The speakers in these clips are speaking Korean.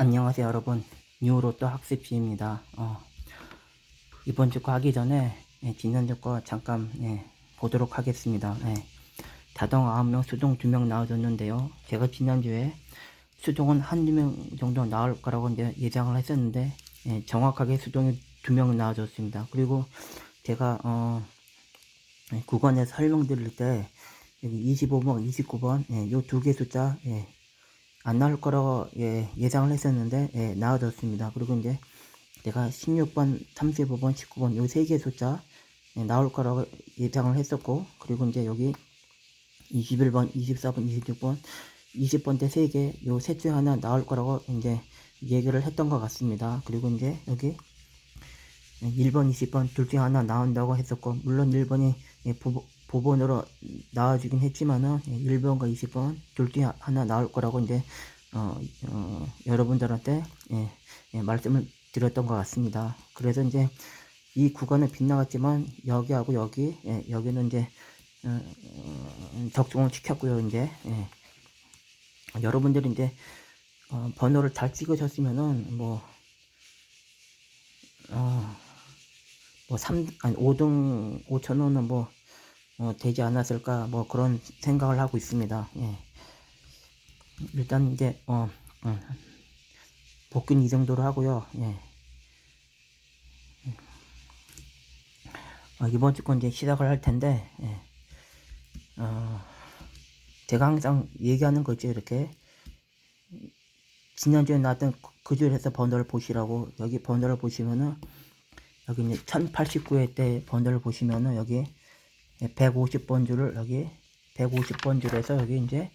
안녕하세요 여러분. 뉴로또 학습지입니다. 어, 이번 주 거 하기 전에 예, 지난주 거 잠깐 예, 보도록 하겠습니다. 예, 다동 9명 수동 2명 나와줬는데요. 제가 지난주에 수동은 한두 명 정도 나올 거라고 예상을 했었는데 예, 정확하게 수동이 2명 나와줬습니다. 그리고 제가 어, 예, 구간에 설명드릴 때 여기 25번 29번 예, 요두 개 숫자 예, 안 나올 거라고 예, 예상을 했었는데 예, 나와졌습니다. 그리고 이제 내가 16번, 35번, 19번 요 세개 숫자 예, 나올 거라고 예상을 했었고 그리고 이제 여기 21번, 24번, 26번, 20번 때세개 요 셋중 하나 나올 거라고 이제 얘기를 했던 것 같습니다. 그리고 이제 여기 1번, 20번 둘중 하나 나온다고 했었고 물론 1번이 예, 보, 보본으로 나와주긴 했지만은 예, 1번과 20번 둘 중에 하나 나올 거라고 이제 어, 어, 여러분들한테 예, 예, 말씀을 드렸던 것 같습니다. 그래서 이제 이 구간은 빗나갔지만 여기하고 여기 예, 여기는 이제 어, 어, 적중을 시켰고요. 이제 예. 여러분들이 이제 어, 번호를 잘 찍으셨으면은 뭐 어, 뭐 3, 아니 5등 5천 원은 뭐 어, 되지 않았을까 뭐 그런 생각을 하고 있습니다. 예. 일단 이제 어, 어 복귀는 이 정도로 하고요. 예. 어, 이번 주 건 이제 시작을 할 텐데 예. 어, 제가 항상 얘기하는 거죠 이렇게 지난주에 나왔던 그- 그 줄에서 번호를 보시라고 여기 번호를 보시면은 여기 이제 1089회 때 번호를 보시면은 여기 150번 줄을 여기 150번 줄에서 여기 이제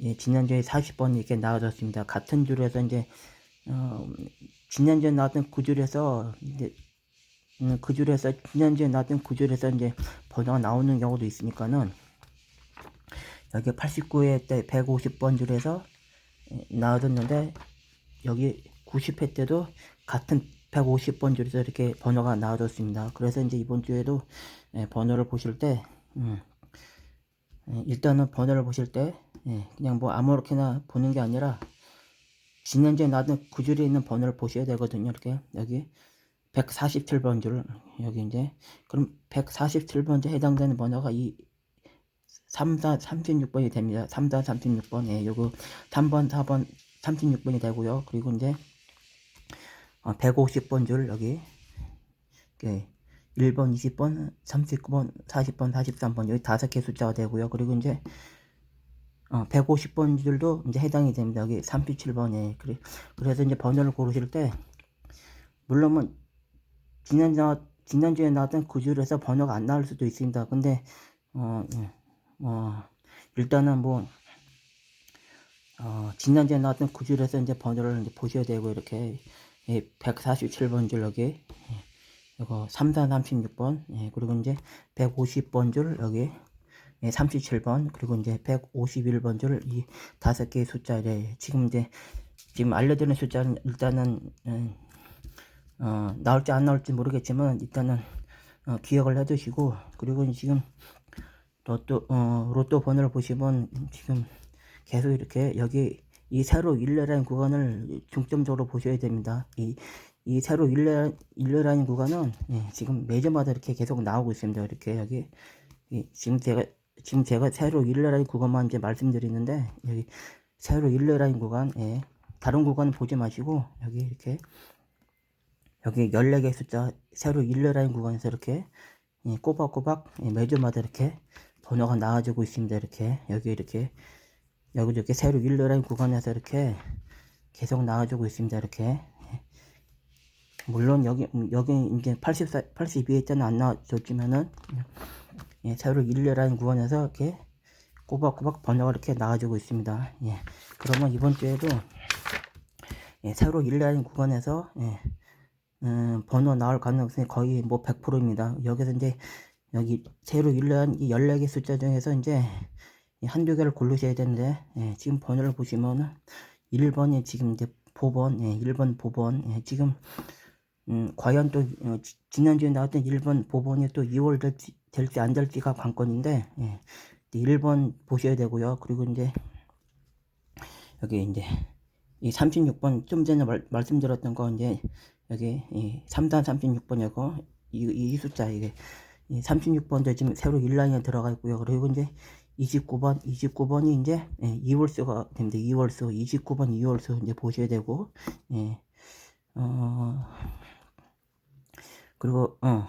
예, 지난주에 40번 이렇게 나와졌습니다. 같은 줄에서 이제 어, 지난주에 나왔던 그 줄에서 이제 음, 그 줄에서 지난주에 나왔던 그 줄에서 이제 번호가 나오는 경우도 있으니까는 여기 89회 때 150번 줄에서 예, 나와졌는데 여기 90회 때도 같은 150번 줄에서 이렇게 번호가 나와졌습니다. 그래서 이제 이번 주에도 예, 번호를 보실 때 음, 예, 일단은 번호를 보실 때 예, 그냥 뭐 아무렇게나 보는 게 아니라 지난주에 나왔던 그 줄에 있는 번호를 보셔야 되거든요. 이렇게 여기 147번 줄 여기 이제 그럼 147번째 해당되는 번호가 이 34, 36번이 됩니다. 34, 36번. 예, 요거 3번, 4번, 36번이 되고요. 그리고 이제 어, 150번 줄 여기 예, 1번, 20번, 39번, 40번, 43번 여기 다섯 개 숫자가 되고요. 그리고 이제 어, 150번 줄도 이제 해당이 됩니다. 여기 37번에 그래, 그래서 이제 번호를 고르실 때 물론 뭐 지난주 지난주에 나왔던 그 줄에서 번호가 안 나올 수도 있습니다. 근데 어, 예, 어 일단은 뭐 어, 지난주에 나왔던 그 줄에서 이제 번호를 이제 보셔야 되고 이렇게 예, 147번 줄 여기 예, 이거 34, 36번 예, 그리고 이제 150번 줄 여기 예, 37번 그리고 이제 151번 줄 이 다섯 개의 숫자를 지금 이제 지금 알려드리는 숫자는 일단은 음, 어, 나올지 안 나올지 모르겠지만 일단은 어, 기억을 해두시고 그리고 지금 로또 어, 로또 번호를 보시면 지금 계속 이렇게 여기 이 세로 일레라인 구간을 중점적으로 보셔야 됩니다. 이, 이 세로 일레, 일레라인 구간은 예, 지금 매주마다 이렇게 계속 나오고 있습니다. 이렇게 여기 이, 지금 제가 지금 제가 세로 일레라인 구간만 이제 말씀드리는데 여기 세로 일레라인 구간 예, 다른 구간은 보지 마시고 여기 이렇게 여기 14개 숫자 세로 일레라인 구간에서 이렇게 예, 꼬박꼬박 예, 매주마다 이렇게 번호가 나와주고 있습니다. 이렇게 여기 이렇게 여기 이렇게 세로 일러라인 구간에서 이렇게 계속 나와주고 있습니다. 이렇게 물론 여기 여기 이제 84 82회 때는 안 나와줬지만은 예, 세로 일러라인 구간에서 이렇게 꼬박꼬박 번호가 이렇게 나와주고 있습니다. 예, 그러면 이번 주에도 예, 세로 일러라인 구간에서 예, 음, 번호 나올 가능성이 거의 뭐 100%입니다. 여기서 이제 여기 세로 일러한 이 14개 숫자 중에서 이제 이 한두 개를 고르셔야 되는데 예, 지금 번호를 보시면은 1번이 지금 이제 보번 예, 1번 보번 예, 지금 음, 과연 또 어, 지- 지난주에 나왔던 1번 보번이 또 2월 될지 될지 안 될지가 관건인데 예, 1번 보셔야 되고요. 그리고 이제 여기 이제 이 36번 좀 전에 말, 말씀드렸던 거 이제 여기 이 3단 36번 이거 이, 이 숫자 이게 이 36번도 지금 새로 1라인에 들어가 있고요. 그리고 이제 29번 29번이 이제 예, 2월수가 됩니다. 2월수 29번 2월수 이제 보셔야 되고 예. 어 그리고 어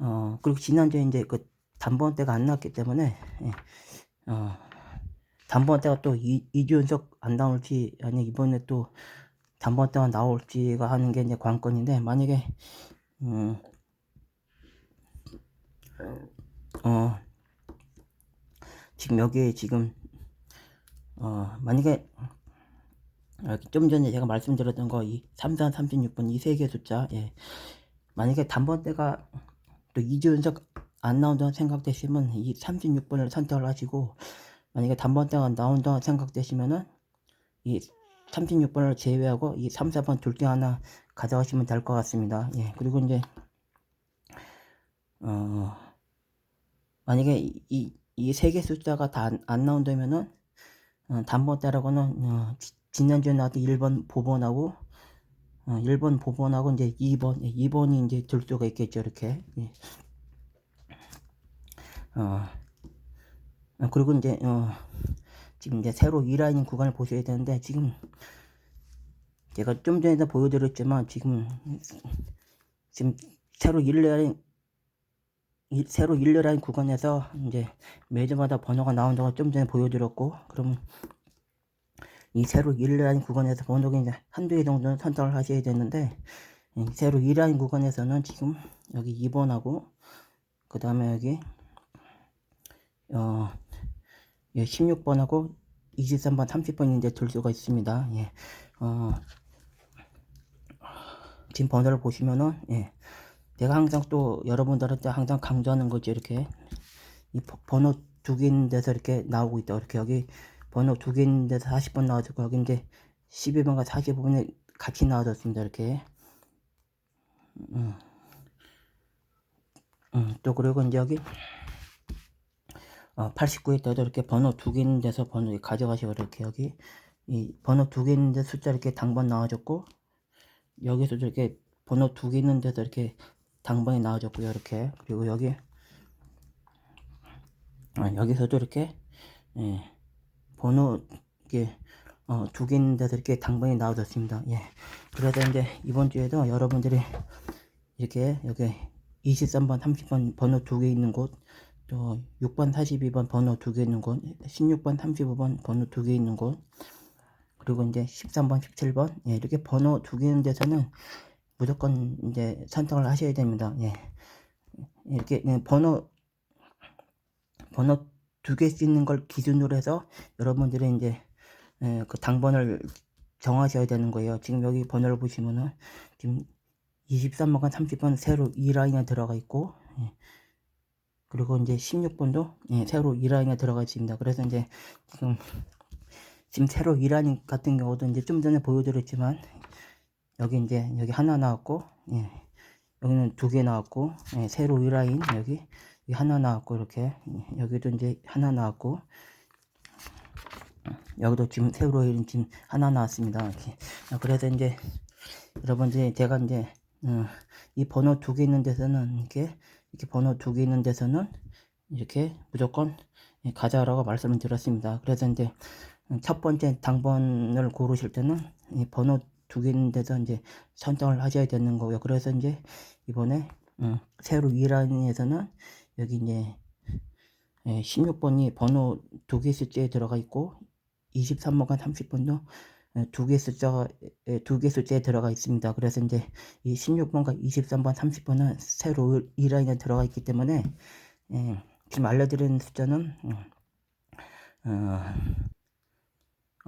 어, 그리고 지난주에 이제 그 단번 때가 안 나왔기 때문에, 예, 어, 단번 때가 또 2, 2주 연속 안 나올지, 아니, 이번에 또 단번 때가 나올지가 하는 게 이제 관건인데, 만약에, 음, 어, 지금 여기 지금, 어, 만약에, 아, 좀 전에 제가 말씀드렸던 거, 이 33, 36번 이 세 개 숫자, 예. 만약에 단번 때가 또 2주 연속 안 나온다고 생각되시면 이 36번을 선택을 하시고 만약에 단번대가 나온다고 생각되시면은 이 36번을 제외하고 이 3, 4번 둘 중 하나 가져가시면 될 것 같습니다. 예, 그리고 이제 어 만약에 이 이 세 개 숫자가 다 안 나온다면은 어, 단번대라고는 어, 지- 지난주에 나왔던 1번 보번하고 어, 1번 보번하고 이제 2번, 2번이 이제 들 수가 있겠죠, 이렇게. 예. 어, 어, 그리고 이제, 어, 지금 이제 새로 이라인 구간을 보셔야 되는데, 지금 제가 좀 전에도 보여드렸지만, 지금, 지금 새로 일라인, 이- 새로 일라인 구간에서 이제 매주마다 번호가 나온다고 좀 전에 보여드렸고, 그러면 이 새로 1라인 구간에서 번호가 이제 한두 개 정도는 선택을 하셔야 되는데 이 새로 2라인 구간에서는 지금 여기 2번하고 그 다음에 여기 어 16번하고 23번, 30번이 이제 들 수가 있습니다. 예. 어, 지금 번호를 보시면은 예. 내가 항상 또 여러분들한테 항상 강조하는 거지 이렇게 이 버- 번호 두개 있는 데서 이렇게 나오고 있다. 이렇게 여기 번호 두개 있는 데서 40번 나와졌고 여기 이제 12번과 45번이 같이 나와졌습니다. 이렇게. 음. 음, 또 그리고 이제 여기 어, 89에 때도 이렇게 번호 두 개 있는 데서 번호 가져가시고 이렇게 여기 이 번호 두 개 있는 데 숫자 이렇게 당번 나와졌고 여기서도 이렇게 번호 두 개 있는 데서 이렇게 당번이 나와졌고요. 이렇게 그리고 여기 아, 여기서도 이렇게 예, 번호 이게 어, 두개 있는 데서 이렇게 당번이 나와졌습니다. 예. 그래서 이제 이번 주에도 여러분들이 이렇게 여기 23번, 30번 번호 두 개 있는 곳, 또 6번, 42번 번호 두 개 있는 곳, 16번, 35번 번호 두 개 있는 곳, 그리고 이제 13번, 17번 예, 이렇게 번호 두 개 있는 데서는 무조건 이제 선택을 하셔야 됩니다. 예. 이렇게 예, 번호 번호 두개 쓰는 걸 기준으로 해서 여러분들이 이제 예, 그 당번을 정하셔야 되는 거예요. 지금 여기 번호를 보시면은 지금 23번과 30번 새로 2라인에 들어가 있고 예. 그리고 이제 16번도 예, 새로 2라인에 들어가 있습니다. 그래서 이제 지금 지금 새로 2라인 같은 경우도 이제 좀 전에 보여드렸지만 여기 이제 여기 하나 나왔고 예. 여기는 두 개 나왔고 예, 새로 2라인 여기 여기 하나 나왔고 이렇게 예, 여기도 이제 하나 나왔고 여기도 지금 새로 이름 지금 하나 나왔습니다. 이렇게. 아, 그래서 이제 여러분들이 제가 이제 어, 이 번호 두 개 있는 데서는 이렇게 이렇게 번호 두 개 있는 데서는 이렇게 무조건 예, 가져라고 말씀을 드렸습니다. 그래서 이제 첫 번째 당번을 고르실 때는 이 번호 두개 있는 데서 이제 선택을 하셔야 되는 거고요. 그래서 이제 이번에 음, 새로 2라인에서는 여기 이제 예, 16번이 번호 두 개 숫자에 들어가 있고 23번과 30번도 두 개 숫자가 두개 숫자에 들어가 있습니다. 그래서 이제 이 16번과 23번, 30번은 새로 이 라인에 들어가 있기 때문에 예, 지금 알려드리는 숫자는 음, 어, 어,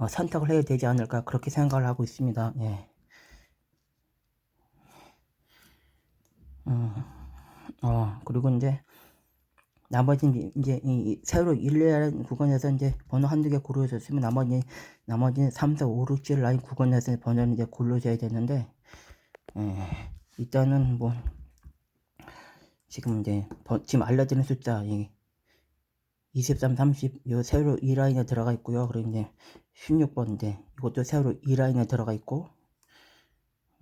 선택을 해야 되지 않을까 그렇게 생각을 하고 있습니다. 예. 어, 어, 그리고 이제 나머지는 이제 이 새로 1라인 구간에서 이제 번호 한두 개 고르셨으면 나머지 나머지는 3, 4, 5, 6, 7 라인 구간에서 번호를 이제 고르셔야 되는데 에, 일단은 뭐 지금 이제 번- 지금 알려드린 숫자 이 23, 30 요 새로 이 라인에 들어가 있고요. 그리고 이제 16번인데 이것도 세로 이 라인에 들어가 있고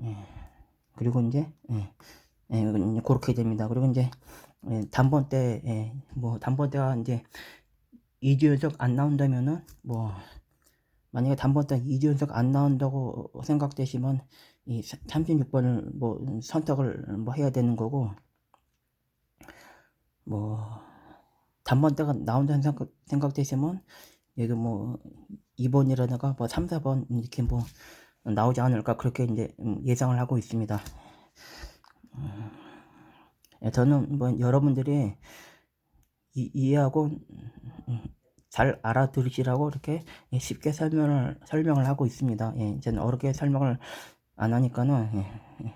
예. 그리고 이제 예. 예, 그렇게 됩니다. 그리고 이제 예, 단번대 예, 뭐 단번대가 이제 2주 연속 안 나온다면은 뭐 만약에 단번대 2주 연속 안 나온다고 생각되시면 이 36번을 뭐 선택을 뭐 해야 되는 거고 뭐 단번대가 나온다는 생각, 생각되시면 여기 뭐 2번이라든가 뭐 3, 4번 이렇게 뭐 나오지 않을까 그렇게 이제 음, 예상을 하고 있습니다. 음, 예, 저는 뭐 여러분들이 이, 이해하고 음, 잘 알아들으시라고 이렇게 예, 쉽게 설명을 설명을 하고 있습니다. 예, 저는 어렵게 설명을 안 하니까는 예, 예.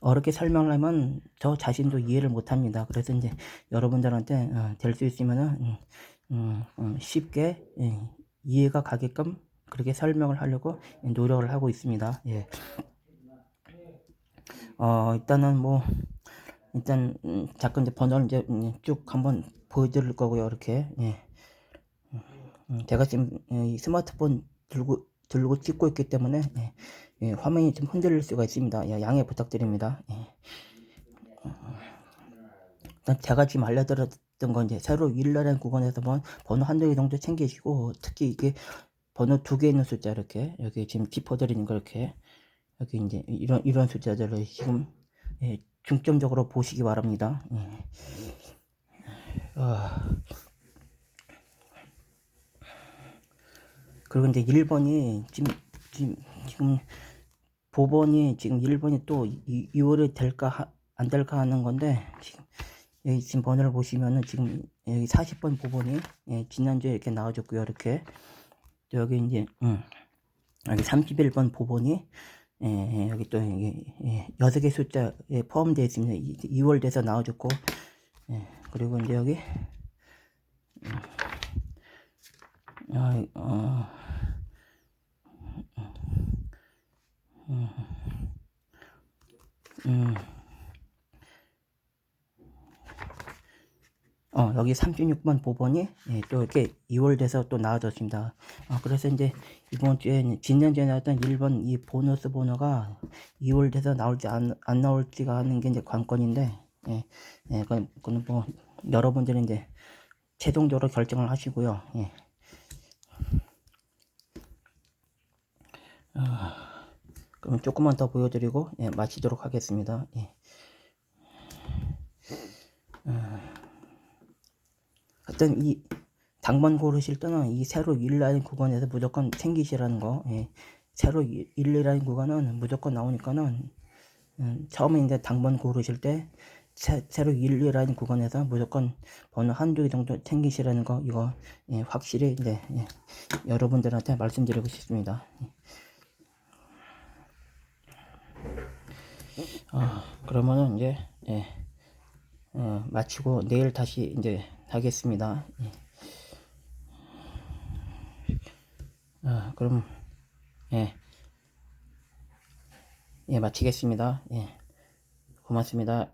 어렵게 설명을 하면 저 자신도 이해를 못 합니다. 그래서 이제 여러분들한테 어, 될수 있으면은 음, 음, 음, 쉽게 예, 이해가 가게끔 그렇게 설명을 하려고 노력을 하고 있습니다. 예. 어, 일단은 뭐 일단 음, 잠깐 이제 번호를 이제 음, 쭉 한번 보여드릴 거고요. 이렇게 예. 음, 제가 지금 예, 이 스마트폰 들고 들고 찍고 있기 때문에 예, 예, 화면이 좀 흔들릴 수가 있습니다. 예, 양해 부탁드립니다. 예. 일단 제가 지금 알려드렸 던건 이제 새로 일라는 구간에서 번 번호 한두 개 정도 챙기시고 특히 이게 번호 두 개 있는 숫자 이렇게 여기 지금 짚어드리는 거 이렇게 여기 이제 이런 이런 숫자들을 지금 예, 중점적으로 보시기 바랍니다. 예. 아. 그리고 이제 1번이 지금 지금 지금 보번이 지금 1번이 또 2 월에 될까 하- 안 될까 하는 건데 지금 여기 지금 번호를 보시면은 지금 여기 40번 보번이 예, 지난주에 이렇게 나와줬고요 이렇게 또 여기 이제 음, 여기 31번 보번이 예, 예, 여기 또 여기 예, 6개 숫자에 포함되어 있습니다 2, 월 돼서 나와줬고 예, 그리고 이제 여기 음, 아, 어, 음, 음. 어, 여기 36번 보번이 예, 또 이렇게 2월 돼서 또 나와졌습니다. 어, 그래서 이제 이번 주에 지난주에 나왔던 1번 이 보너스 번호가 2월 돼서 나올지 안, 안 나올지가 하는 게 이제 관건인데, 예, 예, 그건, 그건 뭐 여러분들이 이제 최종적으로 결정을 하시고요. 예. 아, 그럼 조금만 더 보여드리고 예, 마치도록 하겠습니다. 예. 하여튼 이 당번 고르실 때는 이 세로 1라인 구간에서 무조건 챙기시라는 거. 예. 세로 1라인 구간은 무조건 나오니까는 음, 처음에 이제 당번 고르실 때 세, 세로 1라인 구간에서 무조건 번호 한두 개 정도 챙기시라는 거 이거 예, 확실히 이제 예, 여러분들한테 말씀드리고 싶습니다. 아, 그러면은 이제 예, 어, 마치고 내일 다시 이제 하겠습니다. 예. 아, 그럼 예, 예 마치겠습니다. 예, 고맙습니다.